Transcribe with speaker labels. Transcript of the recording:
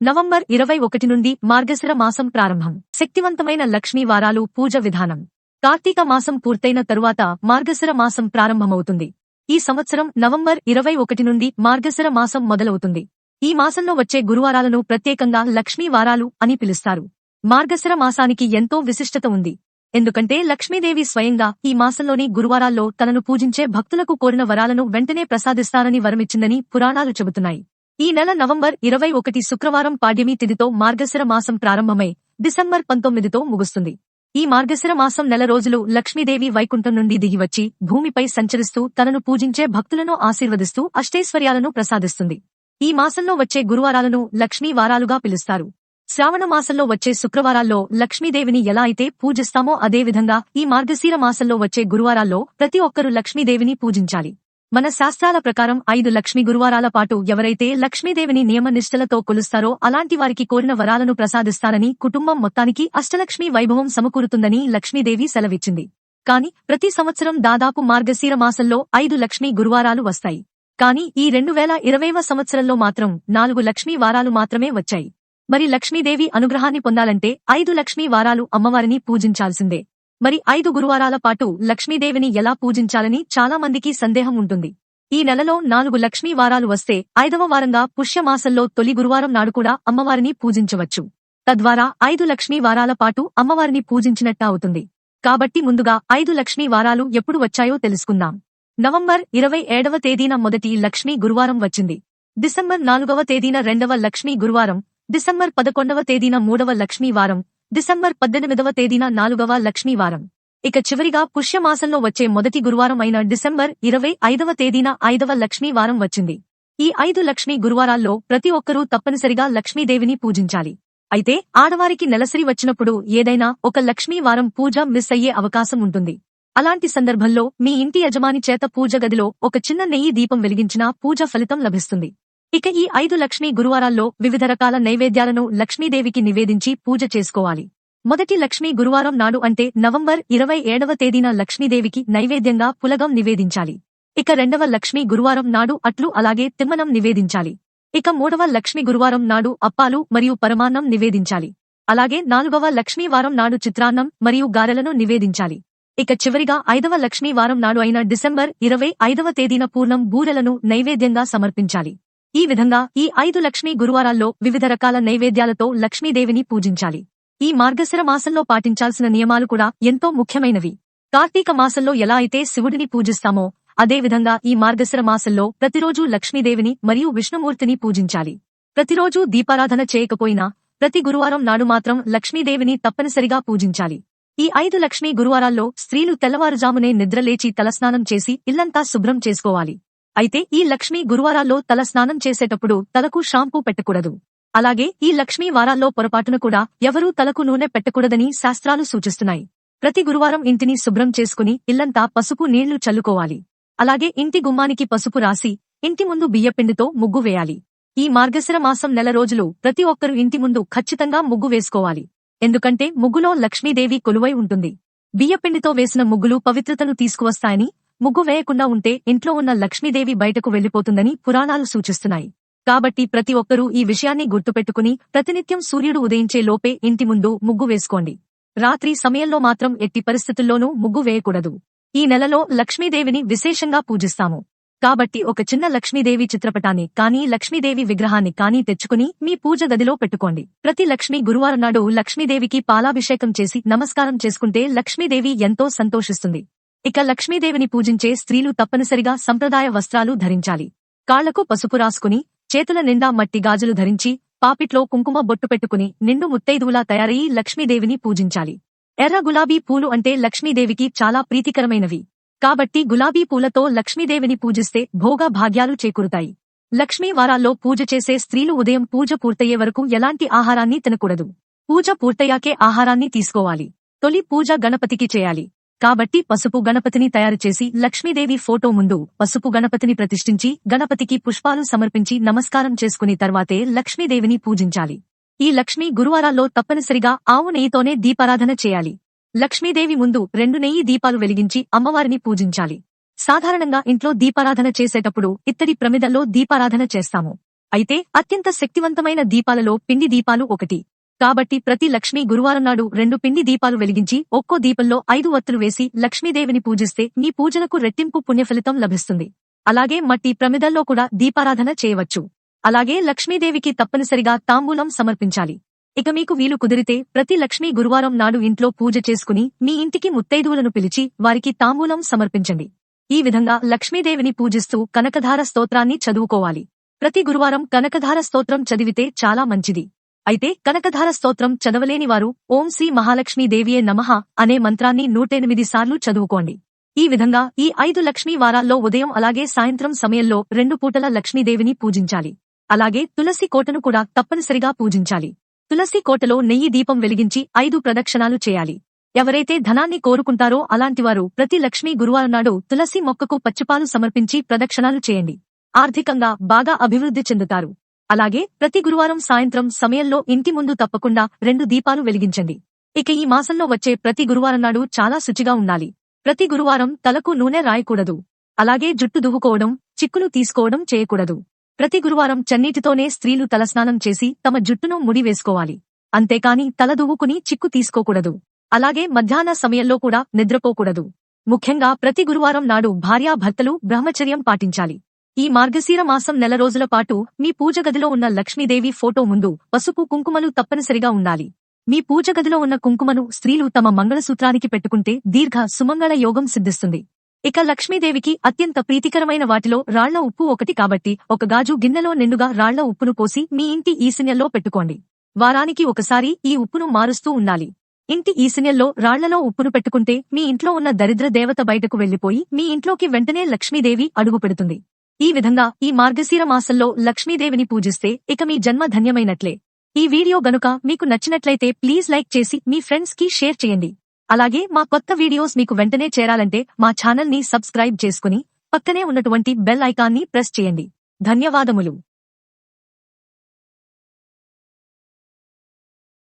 Speaker 1: November ఇరవై ఒకటి నుండి మార్గశిర మాసం ప్రారంభం. శక్తివంతమైన లక్ష్మీ వారాలు పూజ విధానం. కార్తీక మాసం పూర్తయిన తరువాత మార్గశిర మాసం ప్రారంభమవుతుంది. ఈ సంవత్సరం నవంబర్ ఇరవై ఒకటి నుండి మార్గశిర మాసం మొదలవుతుంది. ఈ మాసంలో వచ్చే గురువారాలను ప్రత్యేకంగా లక్ష్మీ వారాలు అని పిలుస్తారు. మార్గశిర మాసానికి ఎంతో విశిష్టత ఉంది. ఎందుకంటే లక్ష్మీదేవి స్వయంగా ఈ మాసంలోని గురువారాల్లో తనను పూజించే భక్తులకు కోరిన వరాలను వెంటనే ప్రసాదిస్తారని వరమిచ్చిందని పురాణాలు చెబుతున్నాయి. ఈ నెల నవంబర్ ఇరవై ఒకటి శుక్రవారం పాడ్యమి తిథితో మార్గశిర మాసం ప్రారంభమై డిసెంబర్ పంతొమ్మిదితో ముగుస్తుంది. ఈ మార్గశిర మాసం నెల రోజులు లక్ష్మీదేవి వైకుంఠం నుండి దిగివచ్చి భూమిపై సంచరిస్తూ తనను పూజించే భక్తులను ఆశీర్వదిస్తూ అష్టైశ్వర్యాలను ప్రసాదిస్తుంది. ఈ మాసంలో వచ్చే గురువారాలను లక్ష్మీ వారాలుగా పిలుస్తారు. శ్రావణ మాసంలో వచ్చే శుక్రవారాల్లో లక్ష్మీదేవిని ఎలా అయితే పూజిస్తామో అదేవిధంగా ఈ మార్గశీర మాసంలో వచ్చే గురువారాల్లో ప్రతి ఒక్కరూ లక్ష్మీదేవిని పూజించాలి. మన శాస్త్రాల ప్రకారం ఐదు లక్ష్మీ గురువారాల పాటు ఎవరైతే లక్ష్మీదేవిని నియమనిష్టలతో కొలుస్తారో అలాంటి వారికి కోరిన వరాలను ప్రసాదిస్తారని కుటుంబం మొత్తానికి అష్టలక్ష్మీ వైభవం సమకూరుతుందని లక్ష్మీదేవి సెలవిచ్చింది. కాని ప్రతి సంవత్సరం దాదాపు మార్గశీర మాసంలో ఐదు లక్ష్మీ గురువారాలు వస్తాయి. కాని ఈ రెండు వేల ఇరవైవ సంవత్సరంలో మాత్రం నాలుగు లక్ష్మీ వారాలు మాత్రమే వచ్చాయి. మరి లక్ష్మీదేవి అనుగ్రహాన్ని పొందాలంటే ఐదు లక్ష్మీ వారాలు అమ్మవారిని పూజించాల్సిందే. మరి ఐదు గురువారాల పాటు లక్ష్మీదేవిని ఎలా పూజించాలని చాలా మందికి సందేహం ఉంటుంది. ఈ నెలలో నాలుగు లక్ష్మీ వారాలు వస్తే ఐదవ వారంగా పుష్యమాసంలో తొలి గురువారం నాడు కూడా అమ్మవారిని పూజించవచ్చు. తద్వారా ఐదు లక్ష్మీ వారాల పాటు అమ్మవారిని పూజించినట్టు అవుతుంది. కాబట్టి ముందుగా ఐదు లక్ష్మీ వారాలు ఎప్పుడు వచ్చాయో తెలుసుకుందాం. నవంబర్ ఇరవై ఏడవ తేదీన మొదటి లక్ష్మీ గురువారం వచ్చింది. డిసెంబర్ నాలుగవ తేదీన రెండవ లక్ష్మీ గురువారం. డిసెంబర్ పదకొండవ తేదీన మూడవ లక్ష్మీ వారం. డిసెంబర్ పద్దెనిమిదవ తేదీన నాలుగవ లక్ష్మీవారం. ఇక చివరిగా పుష్యమాసంలో వచ్చే మొదటి గురువారం అయిన డిసెంబర్ ఇరవై ఐదవ తేదీన ఐదవ లక్ష్మీవారం వచ్చింది. ఈ ఐదు లక్ష్మీ గురువారాల్లో ప్రతి ఒక్కరూ తప్పనిసరిగా లక్ష్మీదేవిని పూజించాలి. అయితే ఆడవారికి నెలసరి వచ్చినప్పుడు ఏదైనా ఒక లక్ష్మీ వారం పూజ మిస్ అయ్యే అవకాశం ఉంటుంది. అలాంటి సందర్భంలో మీ ఇంటి యజమాని చేత పూజ గదిలో ఒక చిన్న నెయ్యి దీపం వెలిగించినా పూజ ఫలితం లభిస్తుంది. ఇక ఈ ఐదు లక్ష్మీ గురువారాల్లో వివిధ రకాల నైవేద్యాలను లక్ష్మీదేవికి నివేదించి పూజ చేసుకోవాలి. మొదటి లక్ష్మీ గురువారం నాడు అంటే నవంబర్ ఇరవై ఏడవ తేదీన లక్ష్మీదేవికి నైవేద్యంగా పులగం నివేదించాలి. ఇక రెండవ లక్ష్మీ గురువారం నాడు అట్లు అలాగే తిమ్మనం నివేదించాలి. ఇక మూడవ లక్ష్మీ గురువారం నాడు అప్పాలు మరియు పరమాన్నం నివేదించాలి. అలాగే నాలుగవ లక్ష్మీ వారం నాడు చిత్రాన్నం మరియు గారెలను నివేదించాలి. ఇక చివరిగా ఐదవ లక్ష్మీ వారం నాడు అయిన డిసెంబర్ ఇరవై ఐదవ తేదీన పూర్ణం బూరెలను నైవేద్యంగా సమర్పించాలి. ఈ విధంగా ఈ ఐదు లక్ష్మీ గురువారాల్లో వివిధ రకాల నైవేద్యాలతో లక్ష్మీదేవిని పూజించాలి. ఈ మార్గశిర మాసంలో పాటించాల్సిన నియమాలు కూడా ఎంతో ముఖ్యమైనవి. కార్తీక మాసంలో ఎలా అయితే శివుడిని పూజిస్తామో అదేవిధంగా ఈ మార్గశిర మాసంలో ప్రతిరోజూ లక్ష్మీదేవిని మరియు విష్ణుమూర్తిని పూజించాలి. ప్రతిరోజూ దీపారాధన చేయకపోయినా ప్రతి గురువారం నాడు మాత్రం లక్ష్మీదేవిని తప్పనిసరిగా పూజించాలి. ఈ ఐదు లక్ష్మీ గురువారాల్లో స్త్రీలు తెల్లవారుజామునే నిద్రలేచి తలస్నానం చేసి ఇల్లంతా శుభ్రం చేసుకోవాలి. అయితే ఈ లక్ష్మీ గురువారాల్లో తల స్నానం చేసేటప్పుడు తలకు షాంపూ పెట్టకూడదు. అలాగే ఈ లక్ష్మీ వారాల్లో పొరపాటున కూడా ఎవరూ తలకు నూనె పెట్టకూడదని శాస్త్రాలు సూచిస్తున్నాయి. ప్రతి గురువారం ఇంటిని శుభ్రం చేసుకుని ఇల్లంతా పసుపు నీళ్ళు చల్లుకోవాలి. అలాగే ఇంటి గుమ్మానికి పసుపు రాసి ఇంటి ముందు బియ్యపిండితో ముగ్గు వేయాలి. ఈ మార్గశిర మాసం నెల రోజులు ప్రతి ఒక్కరూ ఇంటి ముందు ఖచ్చితంగా ముగ్గు వేసుకోవాలి. ఎందుకంటే ముగ్గులో లక్ష్మీదేవి కొలువై ఉంటుంది. బియ్యపిండితో వేసిన ముగ్గులు పవిత్రతను తీసుకువస్తాయని ముగ్గు వేయకుండా ఉంటే ఇంట్లో ఉన్న లక్ష్మీదేవి బయటకు వెళ్ళిపోతుందని పురాణాలు సూచిస్తున్నాయి. కాబట్టి ప్రతి ఒక్కరూ ఈ విషయాన్ని గుర్తుపెట్టుకుని ప్రతినిత్యం సూర్యుడు ఉదయించే లోపే ఇంటి ముందు ముగ్గు వేసుకోండి. రాత్రి సమయంలో మాత్రం ఎట్టి పరిస్థితుల్లోనూ ముగ్గు వేయకూడదు. ఈ నెలలో లక్ష్మీదేవిని విశేషంగా పూజిస్తాము. కాబట్టి ఒక చిన్న లక్ష్మీదేవి చిత్రపటాన్ని కానీ లక్ష్మీదేవి విగ్రహాన్ని కానీ తెచ్చుకుని మీ పూజ గదిలో పెట్టుకోండి. ప్రతి లక్ష్మీ గురువారం నాడు లక్ష్మీదేవికి పాలాభిషేకం చేసి నమస్కారం చేసుకుంటే లక్ష్మీదేవి ఎంతో సంతోషిస్తుంది. ఇక లక్ష్మీదేవిని పూజించే స్త్రీలు తప్పనిసరిగా సంప్రదాయ వస్త్రాలు ధరించాలి. కాళ్ళకు పసుపు రాసుకుని చేతుల నిండా మట్టి గాజులు ధరించి పాపిట్లో కుంకుమ బొట్టు పెట్టుకుని నిండు ముత్తైదువులా తయారయ్యి లక్ష్మీదేవిని పూజించాలి. ఎర్ర గులాబీ పూలు అంటే లక్ష్మీదేవికి చాలా ప్రీతికరమైనవి. కాబట్టి గులాబీ పూలతో లక్ష్మీదేవిని పూజిస్తే భోగ భాగ్యాలు చేకూరుతాయి. లక్ష్మీ వారాల్లో పూజ చేసే స్త్రీలు ఉదయం పూజ పూర్తయ్యే వరకు ఎలాంటి ఆహారాన్ని తినకూడదు. పూజ పూర్తయ్యాకే ఆహారాన్ని తీసుకోవాలి. తొలి పూజ గణపతికి చేయాలి. కాబట్టి పసుపు గణపతిని తయారు చేసి లక్ష్మీదేవి ఫోటో ముందు పసుపు గణపతిని ప్రతిష్ఠించి గణపతికి పుష్పాలు సమర్పించి నమస్కారం చేసుకుని తర్వాతే లక్ష్మీదేవిని పూజించాలి. ఈ లక్ష్మీ గురువారాల్లో తప్పనిసరిగా ఆవు నెయ్యితోనే దీపారాధన చేయాలి. లక్ష్మీదేవి ముందు రెండు నెయ్యి దీపాలు వెలిగించి అమ్మవారిని పూజించాలి. సాధారణంగా ఇంట్లో దీపారాధన చేసేటప్పుడు ఇత్తడి ప్రమిదల్లో దీపారాధన చేస్తాము. అయితే అత్యంత శక్తివంతమైన దీపాలలో పిండి దీపాలు ఒకటి. కాబట్టి ప్రతి లక్ష్మీ గురువారం నాడు రెండు పిండి దీపాలు వెలిగించి ఒక్కో దీపంలో ఐదు వత్తులు వేసి లక్ష్మీదేవిని పూజిస్తే మీ పూజలకు రెట్టింపు పుణ్యఫలితం లభిస్తుంది. అలాగే మట్టి ప్రమిదల్లో కూడా దీపారాధన చేయవచ్చు. అలాగే లక్ష్మీదేవికి తప్పనిసరిగా తాంబూలం సమర్పించాలి. ఇక మీకు వీలు కుదిరితే ప్రతి లక్ష్మీ గురువారం నాడు ఇంట్లో పూజ చేసుకుని మీ ఇంటికి ముత్తైదువులను పిలిచి వారికి తాంబూలం సమర్పించండి. ఈ విధంగా లక్ష్మీదేవిని పూజిస్తూ కనకధార స్తోత్రాన్ని చదువుకోవాలి. ప్రతి గురువారం కనకధార స్తోత్రం చదివితే చాలా మంచిది. అయితే కనకధార స్తోత్రం చదవలేనివారు ఓం శ్రీ మహాలక్ష్మీదేవియే నమః అనే మంత్రాన్ని నూటెనిమిది సార్లు చదువుకోండి. ఈ విధంగా ఈ ఐదు లక్ష్మీ వారాల్లో ఉదయం అలాగే సాయంత్రం సమయంలో రెండు పూటల లక్ష్మీదేవిని పూజించాలి. అలాగే తులసి కోటను కూడా తప్పనిసరిగా పూజించాలి. తులసి కోటలో నెయ్యి దీపం వెలిగించి ఐదు ప్రదక్షిణాలు చేయాలి. ఎవరైతే ధనాన్ని కోరుకుంటారో అలాంటివారు ప్రతి లక్ష్మీ గురువారం నాడు తులసి మొక్కకు పచ్చిపాలు సమర్పించి ప్రదక్షిణాలు చేయండి. ఆర్థికంగా బాగా అభివృద్ధి చెందుతారు. అలాగే ప్రతి గురువారం సాయంత్రం సమయంలో ఇంటి ముందు తప్పకుండా రెండు దీపాలు వెలిగించండి. ఇక ఈ మాసంలో వచ్చే ప్రతి గురువారం నాడు చాలా శుచిగా ఉండాలి. ప్రతి గురువారం తలకు నూనె రాయకూడదు. అలాగే జుట్టు దువ్వుకోవడం చిక్కులు తీసుకోవడం చేయకూడదు. ప్రతి గురువారం చన్నీటితోనే స్త్రీలు తలస్నానం చేసి తమ జుట్టును ముడి వేసుకోవాలి. అంతేకాని తల దువ్వుకుని చిక్కు తీసుకోకూడదు. అలాగే మధ్యాహ్న సమయంలో కూడా నిద్రపోకూడదు. ముఖ్యంగా ప్రతి గురువారం నాడు భార్యాభర్తలు బ్రహ్మచర్యం పాటించాలి. ఈ మార్గశీర మాసం నెల రోజుల పాటు మీ పూజ గదిలో ఉన్న లక్ష్మీదేవి ఫోటో ముందు పసుపు కుంకుమలు తప్పనిసరిగా ఉండాలి. మీ పూజ గదిలో ఉన్న కుంకుమను స్త్రీలు తమ మంగళసూత్రానికి పెట్టుకుంటే దీర్ఘ సుమంగళ యోగం సిద్ధిస్తుంది. ఇక లక్ష్మీదేవికి అత్యంత ప్రీతికరమైన వాటిలో రాళ్ళ ఉప్పు ఒకటి కాబట్టి ఒక గాజు గిన్నెలో నిండుగా రాళ్ళ ఉప్పును పోసి మీ ఇంటి ఈశన్యంలో పెట్టుకోండి. వారానికి ఒకసారి ఈ ఉప్పును మారుస్తూ ఉండాలి. ఇంటి ఈశన్యంలో రాళ్ళలో ఉప్పును పెట్టుకుంటే మీ ఇంట్లో ఉన్న దరిద్ర దేవత బయటకు వెళ్ళిపోయి మీ ఇంట్లోకి వెంటనే లక్ష్మీదేవి అడుగు పెడుతుంది. ఈ విధంగా ఈ మార్గశీర మాసంలో లక్ష్మీదేవిని పూజిస్తే ఇక మీ జన్మ ధన్యమైనట్లే. ఈ వీడియో గనుక మీకు నచ్చినట్లయితే ప్లీజ్ లైక్ చేసి మీ ఫ్రెండ్స్కి షేర్ చేయండి. అలాగే మా కొత్త వీడియోస్ మీకు వెంటనే చేరాలంటే మా ఛానల్ని సబ్స్క్రైబ్ చేసుకుని పక్కనే ఉన్నటువంటి బెల్ ఐకాన్ని ప్రెస్ చేయండి. ధన్యవాదములు.